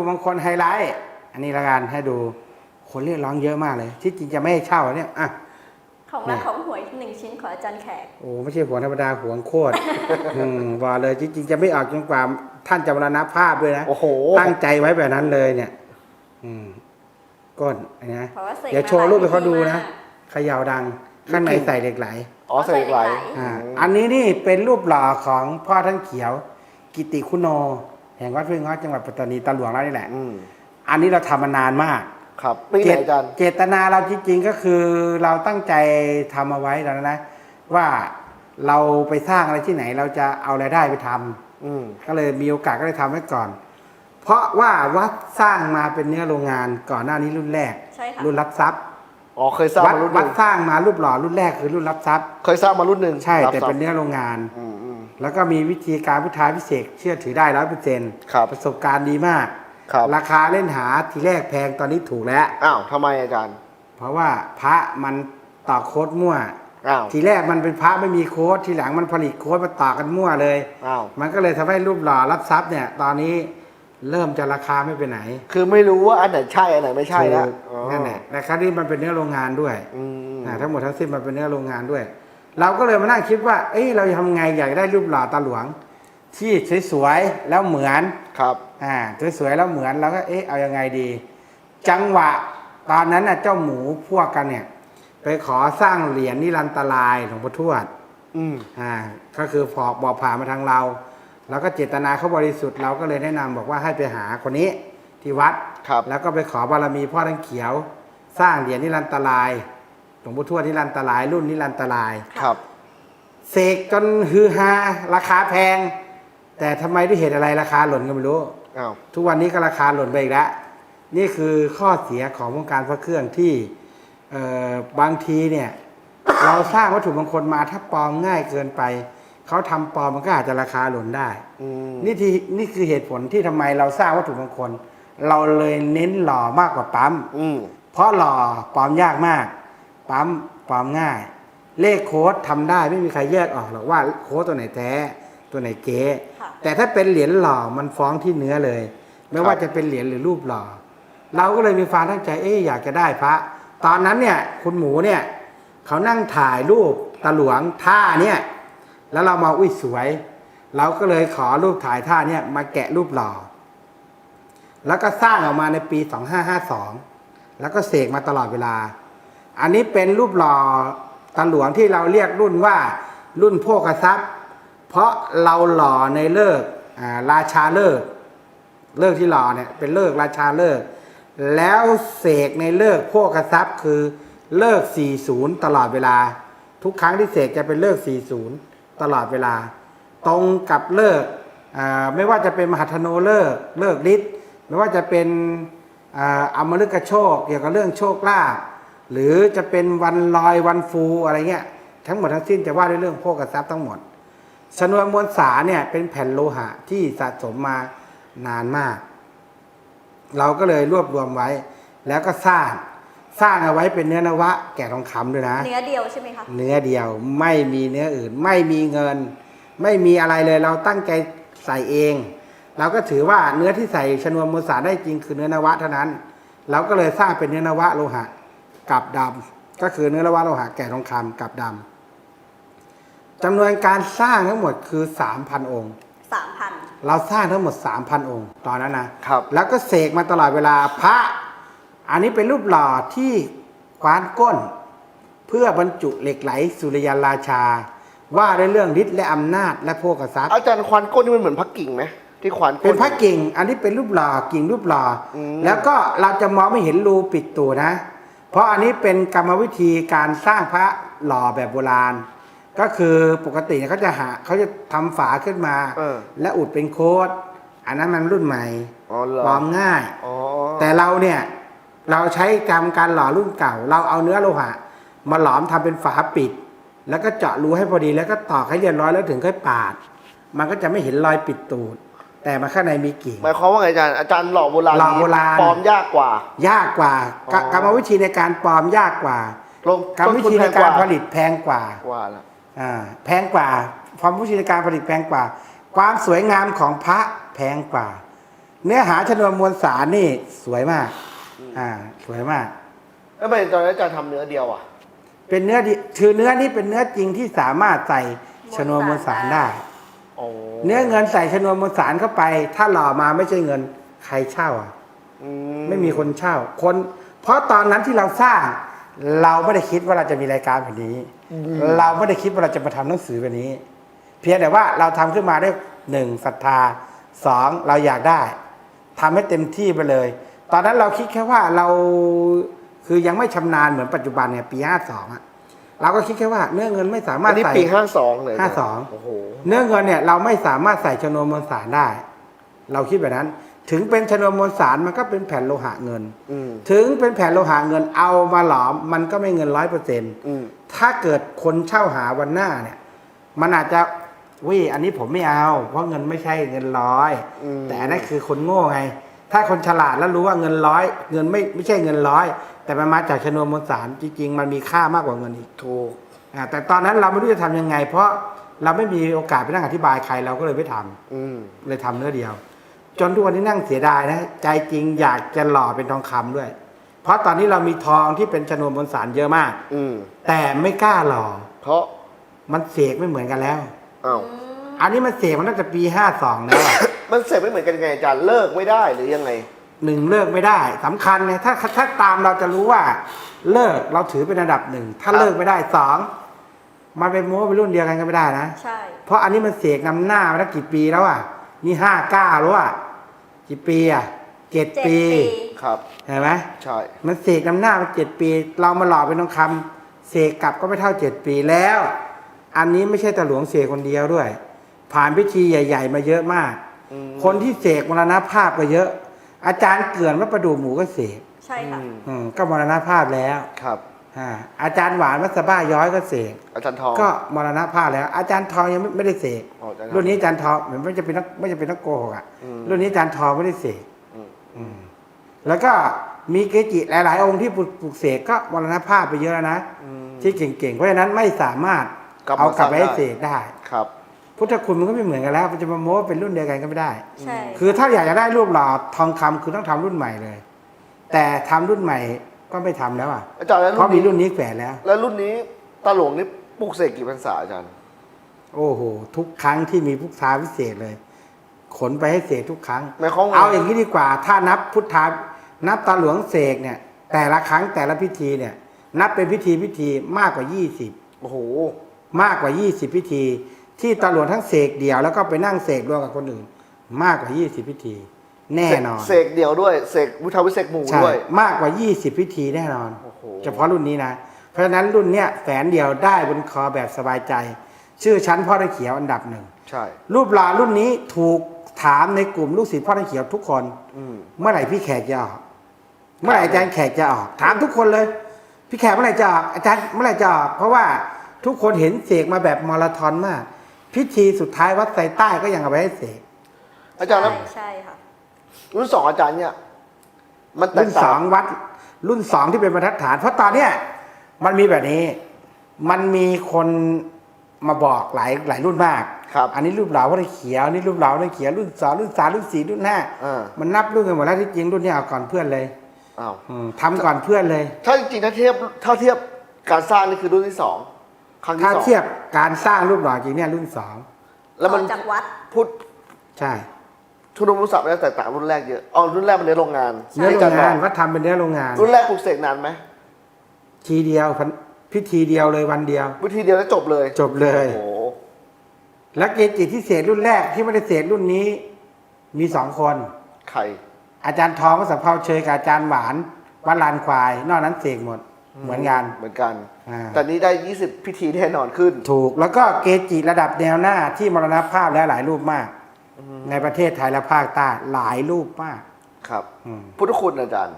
ถุมงคลไฮไลท์ อันนี้ละกันให้ดูคนเรียกร้องเยอะมากเลย ที่จริงจะไม่ให้เช่าเนี่ยอะของรักของหวยหนึ่งชิ้นของอาจารย์แขกโอ้ไม่ใช่หัวธรรมดาหัวโคตร อืมบอกเลยจริงๆจะไม่ออกจนกว่าท่านจะมรณภาพด้วยนะ โอ้โห ตั้งใจไว้แบบนั้นเลยเนี่ย อืมก้นนะเพราะว่าเสกเดี๋ยวมาโชว์รูปให้เขาดูหลายนะปีมากเขยาวดังข้างในใส่เหล็กไหล อ๋อใส่เหล็กไหล อ่า อันนี้นี่เป็นรูปหล่อของพ่อท่านเขียว กิติคุณโน แห่งวัดพึ่งง้อจังหวัดปัตตานีตาหลวงเรานี่แหละอืมอันนี้เราทำมานานมากครับปีไหนอาจารย์เจตนาเราจริงๆก็คือเราตั้งใจทำเอาไว้แล้วนะ ว่าเราไปสร้างอะไรที่ไหนเราจะเอารายได้ไปทำอืมก็เลยมีโอกาสก็เลยทำไว้ก่อน เพราะว่าวัดสร้างมาเป็นเนื้อโรงงานก่อนหน้านี้รุ่นแรกใช่ค่ะรุ่นรับทรัพย์อ๋อเคยสร้างวัดมารุ่นหวันึ่ดงสร้างมารูปหล่อรุ่นแรกคือรุ่นรับทรัพย์ เคยสร้างมารุ่นหนึ่งใช่รับแต่ทรัพย์เป็นเนื้อโรงงานอืมอืม แล้วก็มีวิธีการพุทธาพิเศษกเชื่อถือได้ร้อยเปอร์เซ็นต์ครับประสบการณ์ดีมากครับราคาเล่นหาทีแรกแพงตอนนี้ถูกแล้ว อ้าวทำไมอาจารย์ เพราะว่าพระมันต่อโค้ดมั่วอ้าวทีแรกมันเป็นพระไม่มีโค้ดทีหลังมันผลิตโค้ดมาต่อกันมั่วเลยอ้าวมันก็เลยทำให้รูปหล่อรับทรัพย์เนี่ย ตอนนี้เริ่มจะราคาไม่ไปไหน คือไม่รู้ว่าอันไหนใช่อันไหนไม่ใช่แล้วถูกอ๋อนั่นแหละนะครับนี่มันเป็นเนื้อโรงงานด้วยอืมอ่าทั้งหมดทั้งสิ้นมันเป็นเนื้อโรงงานด้วย เราก็เลยมานั่งคิดว่า เอ้ยเราจะทำไงอยากได้รูปหล่อตาหลวง ที่สวยๆแล้วเหมือนครับ อ่าสวยๆแล้วเหมือนเราก็เอ๊ะเอายังไงดี จังหวะตอนนั้นน่ะเจ้าหมูพวกกันเนี่ย ไปขอสร้างเหรียญนิรันตรายหลวงพ่อทวด อืมอ่าก็คือพอบอกผ่านมาทางเรา แล้วก็เจตนาเขาบริสุทธิ์เราก็เลยแนะนำบอกว่าให้ไปหาคนนี้ที่วัด ครับ แล้วก็ไปขอบารมีพ่อท่านเขียว สร้างเหรียญนิรันตราย หลวงพ่อทวดนิรันตราย รุ่นนิรันตราย ครับ เสกจนฮือฮาราคาแพง แต่ทำไมด้วยเหตุอะไรราคาหล่นก็ไม่รู้ อ้าว ทุกวันนี้ก็ราคาหล่นไปอีกแล้วนี่คือข้อเสียของวงการพระเครื่องที่เอ่อบางทีเนี่ย เราสร้างวัตถุมงคลมาถ้าปลอมง่ายเกินไป เขาทำปลอมมันก็อาจจะราคาหล่นได้ อืม นี่ที่นี่คือเหตุผลที่ทำไมเราสร้างวัตถุมงคล เราเลยเน้นหล่อมากกว่าปั๊ม อืม เพราะหล่อปลอมยากมาก ปั๊มปลอมง่าย เลขโค้ดทำได้ไม่มีใครแยกออกหรอกว่าโค้ดตัวไหนแท้ตัวไหนเก๊ค่ะแต่ถ้าเป็นเหรียญหล่อมันฟ้องที่เนื้อเลย ไม่ว่าจะเป็นเหรียญหรือรูปหล่อ เราก็เลยมีความตั้งใจเอ๊ะอยากจะได้พระ ตอนนั้นเนี่ยคุณหมูเนี่ยเขานั่งถ่ายรูปตาหลวงท่าเนี่ยแล้วเรามาอุ้ยสวย เราก็เลยขอรูปถ่ายท่าเนี่ยมาแกะรูปหล่อ แล้วก็สร้างออกมาในปี 2552 แล้วก็เสกมาตลอดเวลา อันนี้เป็นรูปหล่อตาหลวงที่เราเรียกรุ่นว่ารุ่นโภคทรัพย์ เพราะเราหล่อในเลิกราชาเลิกเลิกที่หล่อเนี่ยเป็นเลิกราชาเลิกแล้วเสกในเลิกโภคทรัพย์คือเลิก 40 ตลอดเวลา ทุกครั้งที่เสกจะเป็นเลิก 40 ตลอดเวลา ตรงกับเลิกไม่ว่าจะเป็นมหัทโนเลิกเลิกฤทธิ์ไม่ว่าจะเป็นอ่าอมฤกโชคเกี่ยวกับเรื่องโชคลาภ หรือจะเป็นวันลอยวันฟูอะไรเงี้ยทั้งหมดทั้งสิ้นจะว่าด้วยเรื่องโภคทรัพย์ทั้งหมดชนวนมวลสารเนี่ยเป็นแผ่นโลหะที่สะสมมานานมาก เราก็เลยรวบรวมไว้ แล้วก็สร้างสร้างเอาไว้เป็นเนื้อนวะ แก่ทองคำด้วยนะ เนื้อเดียวใช่ไหมคะเนื้อเดียวไม่มีเนื้ออื่น ไม่มีเงิน ไม่มีอะไรเลยเราตั้งใจใส่เอง เราก็ถือว่าเนื้อที่ใส่ชนวนมวลสารได้จริงคือเนื้อนวะเท่านั้น เราก็เลยสร้างเป็นเนื้อนวะโลหะ กับดำก็คือเนื้อนวะโลหะแก่ทองคำกับดำจำนวนการสร้างทั้งหมดคือ 3,000 องค์ สามพันเราสร้างทั้งหมด 3,000 องค์ ตอนนั้นนะครับ แล้วก็เสกมาตลอดเวลาพระ อันนี้เป็นรูปหล่อที่คว้านก้น เพื่อบรรจุเหล็กไหลสุริยันราชา ว่าด้วยเรื่องฤทธิ์และอำนาจและโภคทรัพย์ อาจารย์ควานก้นนี่มันเหมือนพักกิ่งไหมที่ควานก้น เป็นพระกิ่ง อันนี้เป็นรูปหล่อกิ่งรูปหล่ออมแล้วก็เราจะมองไม่เห็นรูปิดตัวนะ เพราะอันนี้เป็นกรรมวิธีการสร้างพระหล่อแบบโบราณ ก็คือปกติเขาจะหาเขาจะทำฝาขึ้นมา เออและอุดเป็นโค้ดอันนั้นมันรุ่นใหม่อ๋อเหรอปลอมง่าย อ๋อแต่เราเนี่ย เราใช้กรรมการหล่อรุ่นเก่า เราเอาเนื้อโลหะ มาหลอมทำเป็นฝาปิด แล้วก็เจาะรูให้พอดีแล้วก็ตอกให้เรียบร้อยแล้วถึงค่อยปาด มันก็จะไม่เห็นรอยปิดตูด แต่มันข้างในมีกิ่ง หมายความว่าไงอาจารย์อาจารย์หล่อโบราณหล่อโบราณ ปลอมยากกว่า ยากกว่าอ๋อ กรรมวิธีในการปลอมยากกว่าลงกรรมวิธีในการผลิตแพงกว่ากว่า ละอ่าแพงกว่าความวิธีในการผลิตแพงกว่า ความสวยงามของพระแพงกว่า เนื้อหาชนวนมวลสารนี่สวยมากอ่าสวยมาก แล้วทำไมตอนนั้นอาจารย์ทำเนื้อเดียวอะเป็นเนื้อดิคือเนื้อนี่เป็นเนื้อจริงที่สามารถใส่ชนวนมวลสารได้อ๋อ เนื้อเงินใส่ชนวนมวลสารเข้าไป ถ้าหล่อมาไม่ใช่เงินใครเช่าอะอืไม่มีคนเช่า คน เพราะตอนนั้นที่เราสร้าง เราไม่ได้คิดว่าเราจะมีรายการแบบนี้ เราไม่ได้คิดว่าเราจะมาทำหนังสือแบบนี้ เพียงแต่ว่าเราทำขึ้นมาได้หนึ่งศรัทธาสองเราอยากได้ทำให้เต็มที่ไปเลย ตอนนั้นเราคิดแค่ว่าเราคือยังไม่ชำนาญเหมือนปัจจุบันเนี่ยปีห้าสองอะ เราก็คิดแค่ว่าเนื้อเงินไม่สามารอัถนนี้ใส่ ปีห้าสองเลยห้าสองโอ้โห เนื้อเงินเนี่ยเราไม่สามารถใส่ชนวนมวลสารได้ เราคิดแบบนั้น ถึงเป็นชนวนมวลสารมันก็เป็นแผ่นโลหะเงิน อืม ถึงเป็นแผ่นโลหะเงินเอามาหลอมมันก็ไม่เงินร้อยเปอร์เซ็นต์อืม ถ้าเกิดคนเช่าหาวันหน้าเนี่ย มันอาจจะวิอันนี้ผมไม่เอา เพราะเงินไม่ใช่เงินร้อย อืม แต่อันนั่นคือคนโง่ไง ถ้าคนฉลาดแล้วรู้ว่าเงินร้อย เงินไม่ไม่ใช่เงินร้อย แต่มันมาจากชนวนมวลสารจริง ๆ มันมีค่ามากกว่าเงินอีกถูกอ่าแต่ตอนนั้นเราไม่รู้จะทำยังไง เพราะเราไม่มีโอกาสไปนั่งอธิบายใครเราก็เลยไม่ทำอืมเลยทำเนื้อเดียว จนทุกวันนี้นั่งเสียดายนะ ใจจริงอยากจะหล่อเป็นทองคำด้วย เพราะตอนนี้เรามีทองที่เป็นชนวนบนสารเยอะมาก อืมแต่ไม่กล้าหล่อเพราะมันเสกไม่เหมือนกันแล้ว อ้าวอันนี้มันเสกมันตั้งแต่ปีห้าสองแล้วอะ มันเสร็จไม่เหมือนกันไงอาจารย์เลิกไม่ได้หรือยังไง หนึ่งเลิกไม่ได้สำคัญไงถ้าถ้าตามเราจะรู้ว่า เลิกเราถือเป็นอันดับหนึ่งถ้าครับเลิกไม่ได้สองมันเป็นโม้เป็นรุ่นเดียวกันก็ไม่ได้นะใช่เพราะอันนี้มันเสกนำหน้ามาตั้งกี่ปีแล้วอะนี่ห้าเก้าแล้วอะกี่ปีอะเจ็ดเจ็ดปีปีครับเห็นไหมใช่มันเสกนำหน้ามาเจ็ดปี เรามาหล่อเป็นทองคำเสกกลับก็ไม่เท่าเจ็ดปีแล้ว อันนี้ไม่ใช่ตาหลวงเสกคนเดียวด้วย ผ่านพิธีใหญ่ ๆ มาเยอะมากอืมคนที่เสกมรณภาพก็เยอะ อาจารย์เกือนวัดประดูหมูก็เสกใช่ค่ะอืมอืมก็มรณภาพแล้วครับ อ่าอาจารย์หวานวัดสะบ้าย้อยก็เสกอาจารย์ทองก็มรณภาพแล้ว อาจารย์ทองยังไม่ไม่ได้เสกอ๋ออาจารย์ทอง รุ่นนี้อาจารย์ทองเหมือนไม่จะเป็นนักไม่จะเป็นนักโกหกอะอืม รุ่นนี้อาจารย์ทองไม่ได้เสกอืมอืมแล้วก็มีเกจิหลาย ๆ องค์ที่ปลูกเสกก็มรณภาพไปเยอะแล้วนะ อืม ที่เก่งๆ เพราะฉะนั้นไม่สามารถกลับมาเอากลับไปให้สร้างได้ เสกได้ ครับ พุทธคุณมันก็ไม่เหมือนกันแล้วมันจะมาโม้ว่าเป็นรุ่นเดียวกันก็ไม่ได้ ใช่คือถ้าอยากจะได้รูปหล่อทองคำคือต้องทำรุ่นใหม่เลย แต่ทำรุ่นใหม่ก็ไม่ทำแล้วอะอาจารย์แล้วเพรุ่ราะนมีนี้รุ่นนี้แขวนแล้ว แล้วรุ่นนี้ตาหลวงนี่ปลูกเสกกี่พรรษาอาจารย์ โอ้โห ทุกครั้งที่มีพุทธาพิเศษเลย ขนไปให้เสกทุกครั้งหมายความว่าเอาอย่างนี้ดีกว่า ถ้านับพุทธานับตาหลวงเสกเนี่ย แต่ละครั้งแต่ละพิธีเนี่ย นับเป็นพิธีพิธีมากกว่า20โอ้โหมากกว่า20พิธี ที่ตาหลวงทั้งเสกเดียวแล้วก็ไปนั่งเสกรวมกับคนอื่น มากกว่า 20 พิธี แน่นอนเสกเดียวด้วยเสกวุฒาวิเศษหมู่ใช่ด้วย มากกว่า 20 พิธีแน่นอน โอ้โห เฉพาะรุ่นนี้นะ เพราะฉะนั้นรุ่นเนี้ยแสนเดียวได้บนคอแบบสบายใจ ชื่อชั้นพ่อตะเขียวอันดับหนึ่ง ใช่ รูปหล่อรุ่นนี้ถูกถามในกลุ่มลูกศิษย์พ่อตะเขียวทุกคน อืม เมื่อไหร่พี่แขกจะออก เมื่อไหร่อาจารย์แขกจะออก ถามทุกคนเลย พี่แขกเมื่อไหร่จะออกอาจารย์เมื่อไหร่จะออกเพราะว่าทุกคนเห็นเสกมาแบบมาราธอนมาก พิธีสุดท้ายวัดไซใต้ก็ยังเอาไปให้เสก อาจารย์แล้วใช่ใช่ค่ะ รุ่นสองอาจารย์เนี่ย มันแตรุ่กนสต่าองงวัด รุ่นสองที่เป็นบรรทัดฐาน เพราะตอนเนี้ยมันมีแบบนี้ มันมีคนมาบอกหลายหลายรุ่นมาก ครับ อันนี้รูปเหลาวัดเขียวอันนี้รูปเหลาวัดเขียวรุ่นสองรุ่นสามรุ่นสี่รุ่นห้าอ่า มันนับรุ่นกันหมดแล้วที่จริงรุ่นนี้เอาก่อนเพื่อนเลยอ้าวอืมทำก่อนเพื่อนเลย ถ้าจริงๆถ้าเทียบถ้าเทียบการสร้างนี่คือรุ่นที่สอง ครั้งที่ถ้าสองเทียบการสร้างรูปหล่อจริงเนี่ยรุ่นสองแล้วมันออกจากวัด พูดใช่ทุนมุสับแล้วแตกต่างรุ่นแรกเยอะอ๋อรุ่นแรกมันในโรงงานเนื้อโรที่งงานบวัดทำเป็นเนื้อโรงงานอกรุ่นแรกปลูกเสกนานไหมทีเดียวพันพิธีเดียวเลยวันเดียว วิธีเดียวแล้วจบเลยจบเลย โอ้โหและเกจิที่เศษรุ่นแรกที่ไม่ได้เศษรุ่นนี้ มีสองคน ไข่อาจารย์ทองวัดสัมเพาเชยกับอาจารย์หวานวัดลานควาย นอกนั้นเสกหมด เหมือนกันเหมือนกันอ่า แต่นี้ได้ 20 พิธีแน่นอนขึ้น ถูกแล้วก็เกจิระดับแนวหน้าที่มรณภาพแล้วหลายรูปมาก ในประเทศไทยและภาคใต้หลายรูปมาก ครับ อืมพุทธคุณอาจารย์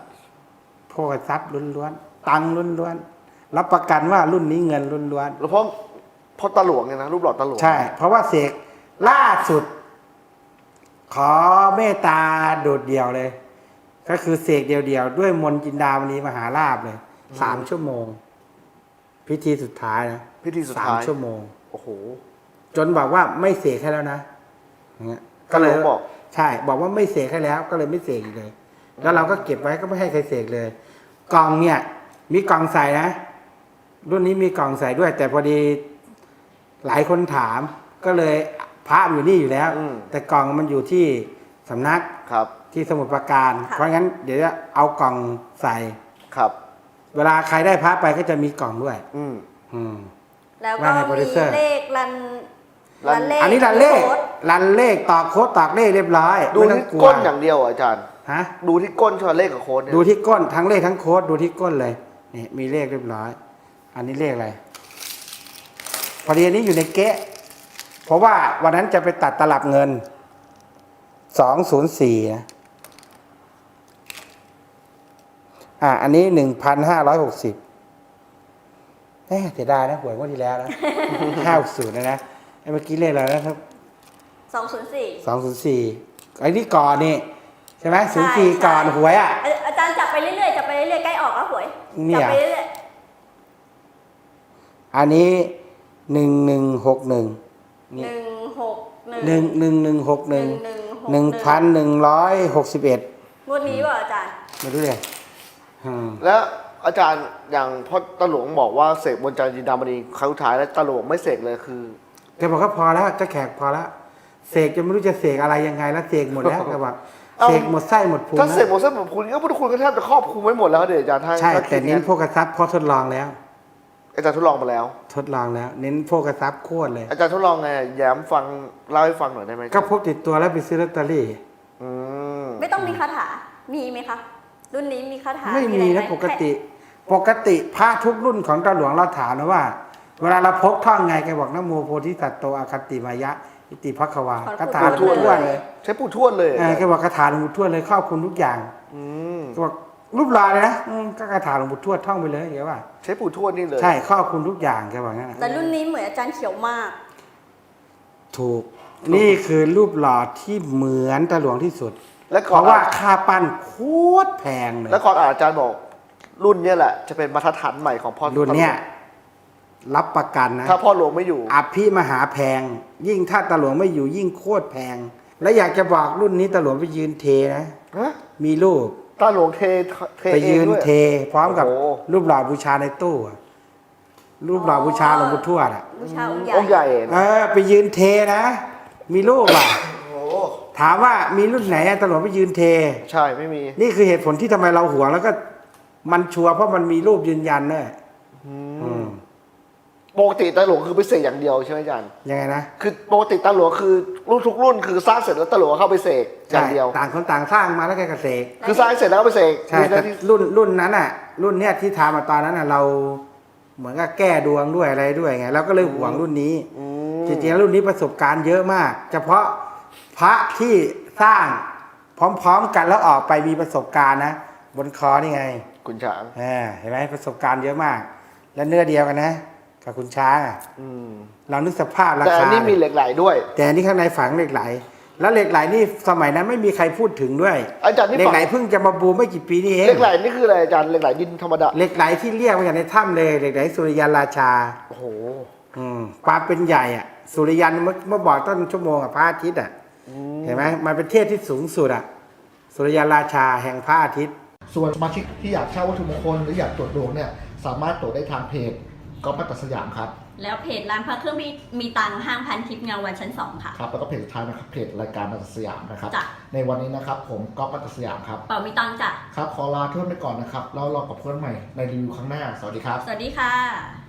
โภคทรัพย์ล้วนๆตังค์ล้วนๆรับประกันว่ารุ่นนี้เงินล้วนแล้วเพราะเพราะตาหลวงเนี่ยนะ รูปหล่อตาหลวงๆใช่ เพราะว่าเสกล่าสุด ขอเมตตาโดดเดี่ยวเลย ก็คือเสกเดียวๆด้วยมนต์จินดามณีมหาลาบเลย สามชั่วโมง พิธีสุดท้ายนะพิธีสุดสามท้ายชั่วโมง โอ้โห จนบอกว่าไม่เสกให้แล้วนะอย่างเงี้ยก็เลยบอก ใช่ บอกว่าไม่เสกให้แล้ว ก็เลยไม่เสกอีกเลย แล้วเราก็เก็บไว้ก็ไม่ให้ใครเสกเลยกล่องเนี่ย มีกล่องใส่นะ รุ่นนี้มีกล่องใส่ด้วย แต่พอดีหลายคนถามก็เลยพระอยู่นี่อยู่แล้ว อืม แต่กล่องมันอยู่ที่สำนักครับ ที่สมุทรปราการค่ะเพราะงั้นเดี๋ยวจะเอากล่องใส่ ครับ เวลาใครได้พระไปก็จะมีกล่องด้วย อืม อืม แล้วว่าก็ไงโปรดิมีวเซอร์ เลขรันรันรัน เลขอันนี้รันเลข โค้ดรันเลขตอกโค้ดตอกเลขเรียบร้อยดูไม่ต้อที่งกลัวก้นอย่างเดียวเหรออาจารย์ ฮะ ดูที่ก้นชอเลขกับโค้ดเนี่ยดูที่ก้นทั้งเลขทั้งโค้ดดูที่ก้นเลยนี่มีเลขเรียบร้อย อันนี้เลขอะไรพอดีอันนี้อยู่ในเก๊ะเพราะว่าวันนั้นจะไปตัดตลับเงินสองศูนย์สี่นะ อ่า อันนี้หนึ่งพันห้าร้อยหกสิบเอ๊ะเสียดายนะหวยงวดที่แล้วนะ ห้าศูนย์นะนะไอ้เมื่อกี้เลขอะไรนะครับสองศูนย์สี่ สองศูนย์สี่ไอ้นี่ก่อนนี่ ใช่ไหมศูนย์สี่ก่อนหวยอะอาจารย์จับไปเรื่อยๆ จับไปเรื่อยๆ ใกล้ออกแล้วหวย เนี่จัยไปเรื่อยอันนี้หนึ่งหนึ่งหกหนึ่งๆหนึ่งหกหนึ่งหนึ่งหนึ่งหนึ่งหกหนึ่งหนึ่งหนึ่งพันหนึ่งร้อยหกสิบเอ็ดงวดนี้ว่าอาจารย์ไม่รู้เลยอืม แล้วอาจารย์อย่างพ่อตาหลวงบอกว่าเสกบนจานจินดามณีครั้งสุดท้ายแล้วตาหลวงไม่เสกเลยคือแกบอกก็พอแล้วเจะแขกพอแล้วเสกจะไม่รู้จะเสกอะไรยังไงแล้วเสกหมดแล้วแกบอกเอาเสกหมดไส้หมดพุงถ้าเสกแล้วหมดเส้นหมดคุณก็พุทธคุณก็แทบจะครอบคลุมไว้หมดแล้วเดี๋ยวอาจารย์ถ้าใช่ถ้าแต่คิดเน้นงั้พวกกระซับเพราะทดลองแล้ว อาจารย์ทดลองมาแล้ว ทดลองแล้ว เน้นพวกกระซับโคตรเลย อาจารย์ทดลองไงแย้มฟังเล่าให้ฟังหน่อยได้ไหมก็พกติดตัวแล้วไปซื้อลอตเตอรี่อืมไม่ต้องมีคาถามีไหมคะ รุ่นนี้มีคาถาไม่มีอรนะไหปกติ ปกติพระทุกรุ่นของตาหลวงเราถามนะว่า เวลาเราพกท่องไงแกบอกนะโมโพธิสัตว์โตอาคัตติมายะอิติพักขวาคาถาหลวงปู่ทวดเลย ใช้ปู่ทวดเลยเออแกบอกคาถาหลวงปู่ทวดเลยครอบคลุมทุกอย่างอืมแกบอกรูปหลอเลยนะอืมก็คาถาหลวงปู่ทวดท่องไปเลยแกว่า ใช้ปู่ทวดนี่เลย ใช่ครอบคลุมทุกอย่างแกบอกงั้นนะแต่รุ่นนี้เหมือนอาจารย์เขียวมาก ถูก นี่คือรูปหล่อที่เหมือนตาหลวงที่สุด และเพก่อนราะว่าค่าปั้นโคตรแพงเลย แล้วก่อนอ่านอาจารย์บอก รุ่นเนี้ยแหละ จะเป็นมาตรฐานใหม่ของพ่อรุ่นเนี้ยรับประกันนะ ถ้าพ่อหลวงไม่อยู่ อภิมหาแพง ยิ่งถ้าตาหลวงไม่อยู่ยิ่งโคตรแพง และอยากจะบอกรุ่นนี้ตาหลวงไปยืนเทนะ ฮะมีรูปตาหลวงเทเทไปเองยืนด้วย เท พร้อมกับโอ้โห รูปหล่อบูชาในตู้อะรูปหล่อบูชาหลวงปู่ทวดอะ บูชาองค์ใหญ่ องค์ใหญ่เออไปยืนเทนะ มีรูปอะโอ้ ถามว่ามีรุ่นไหนอะตาหลวงไปยืนเท ใช่ไม่มี นี่คือเหตุผลที่ทำไมเราหวงแล้วก็มันชัวร์เพราะมันมีรูปยืนยันเนอะอืมปกติตาหลวงคือไปเสกอย่างเดียวใช่ไหมอาจารย์ยังไงนะคือปกติตาหลวงคือรุ่นทุกรุ่นคือสร้างเสร็จแล้วตาหลวงเข้าไปเสกอย่างเดียว ต่างคนต่างสร้างมาแล้วแกก็เสกคือสร้างเสร็จแล้วก็ไปเสกใช่มีหแต่น้าที่รุ่นรุ่นนั้นอะ รุ่นเนี้ยที่ทำมาตอนนั้นอะเรา เหมือนกับแก้ดวงด้วยอะไรด้วยไงเราก็เลยหวงรุ่นนี้อืจมริงๆแล้วรุ่นนี้ประสบการณ์เยอะมาก เฉพาะ พระที่สร้างพร้อมๆกันแล้วออกไปมีประสบการณ์นะบนคอนี่ไงคุณช้างอ่าเห็นไหมประสบการณ์เยอะมาก และเนื้อเดียวกันนะ กับคุณช้างอะอืมเรานึกสภาพราแต่คาอันนี้มีเหล็กไหลด้วย แต่อันนี้ข้างในฝังเหล็กไหล แล้วเหล็กไหลนี่สมัยนั้นไม่มีใครพูดถึงด้วยอาจารย์นี่เหล็กฝังไหลเพิ่งจะมาบูมไม่กี่ปีนี่เองเหล็กไหลนี่คืออะไรอาจารย์เหล็กไหลดินธรรมดาเหล็กไหลที่เรียกมาจากในถ้ำเลยเหล็กไหลสุริยันราชาโอ้โหอืมความเป็นใหญ่อะสุริยันเมื่อเมื่อบอกต้นชั่วโมงอะพระอาทิตย์อะ เห็นไหมมันเป็นเทพที่สูงสุดอะสุริยันราชาแห่งพระอาทิตย์ ส่วนสมาชิกที่อยากเช่าวัตถุมงคลหรืออยากตรวจดวงเนี่ยสามารถตรวจได้ทางเพจก๊อฟมัตตสยามครับ แล้วเพจร้านพระเครื่องมีมีตังค์ห้างพันทิพย์เงาวันชั้นสองค่ะ ครับแล้วก็เพจสุดท้ายนะครับเพจรายการมัตตสยามนะครับ จ้ะ ในวันนี้นะครับผมก๊อฟมัตตสยามครับ เป่ามีตังค์จ้ะ ครับขอลาเพื่อนไปก่อนนะครับแล้วรอกับเพื่อนใหม่ในรีวิวครั้งหน้า สวัสดีครับ สวัสดีค่ะ